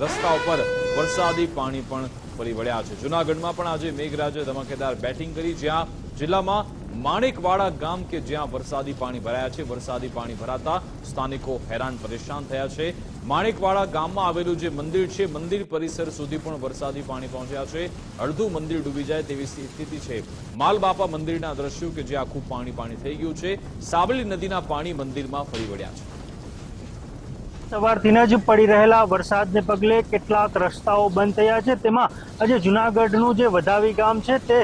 રસ્તા ઉપર વરસાદી પાણી પણ ફરી વળ્યા છે. જૂનાગઢમાં પણ આજે મેઘરાજે ધમાકેદાર બેટિંગ કરી. જ્યાં જિલ્લામાં માણેકવાડા ગામ કે જ્યાં વરસાદી પાણી ભરાયા છે, વરસાદી પાણી ભરાતા સ્થાનિકો હેરાન પરેશાન થયા છે. માણેકવાડા ગામમાં આવેલું જે મંદિર છે, મંદિર પરિસર સુધી પણ વરસાદી પાણી પહોંચ્યા છે. અડધું મંદિર ડૂબી જાય તેવી સ્થિતિ છે. માલબાપા મંદિરના દ્રશ્યો કે જે આખું પાણી પાણી થઈ ગયું છે, સાબલી નદીના પાણી મંદિરમાં ફરી વળ્યા છે. સવારથી જ પડી રહેલા વરસાદને પગલે કેટલાક રસ્તાઓ બંધ થયા છે. તેમાં આજે જુનાગઢનું જે વધાવી ગામ છે તે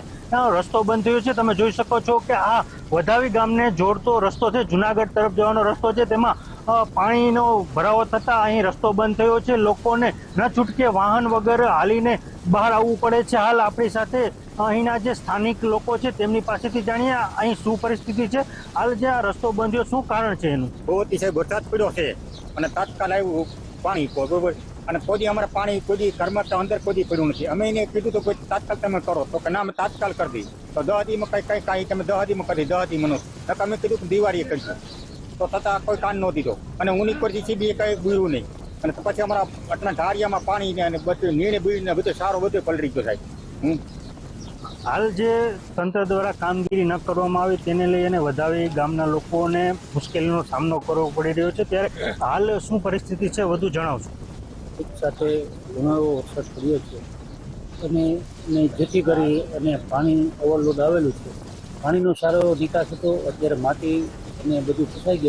રસ્તો બંધ થયો છે. તમે જોઈ શકો છો કે આ વધાવી ગામને જોડતો રસ્તો છે. જુનાગઢ તરફ જવાનો રસ્તો છે. તેમાં પાણીનો ભરાવો થતા અહીં રસ્તો બંધ થયો છે. લોકોને ન છૂટકે વાહન વગર હાલીને બહાર આવવું પડે છે. હાલ આપણી સાથે અહીંના જે સ્થાનિક લોકો છે, તેમની પાસેથી જાણીએ અહીં શું પરિસ્થિતિ છે. હાલ જે આ રસ્તો બંધ થયો, શું કારણ છે એનું? બહુ અતિશય વરસાદ પડ્યો છે અને તાત્કાલ આવ્યું પાણી બરોબર? અને કોઈ અમારે પાણી કોઈ તો અંદર કોઈ પડ્યું નથી. અમે એને કીધું તો કોઈ તાત્કાલ તમે કરો. તો કે ના, અમે તાત્કાલ કરી દઈએ. તો દહ દીમાં કઈ કઈ કાંઈ તમે દહ દીમાં કરી દહ દી મનો અમે કીધું દિવાળી કરીશું. તો છતાં કોઈ કાન ન દીધો. અને ઉની પરથી સીબી કઈ ગુયું નહીં. અને પછી અમારા આટલા ઢારિયામાં પાણી ને અને બધું નીણે બીડીને બધું સારો બધું પલટી ગયો સાહેબ. હું હાલ જે તંત્ર દ્વારા કામગીરી ન કરવામાં આવી તેને લઈ અને વધાવી ગામના લોકોને મુશ્કેલીનો સામનો કરવો પડી રહ્યો છે. ત્યારે હાલ શું પરિસ્થિતિ છે વધુ જણાવશો. એક સાથે ઘણો એવો વરસાદ પડ્યો છે. અને ને જેથી કરી અને પાણી ઓવરલોડ આવેલું છે. પાણીનો સારો એવો નિકાસ હતો. અત્યારે માટી અને બધું ફસાઈ ગયું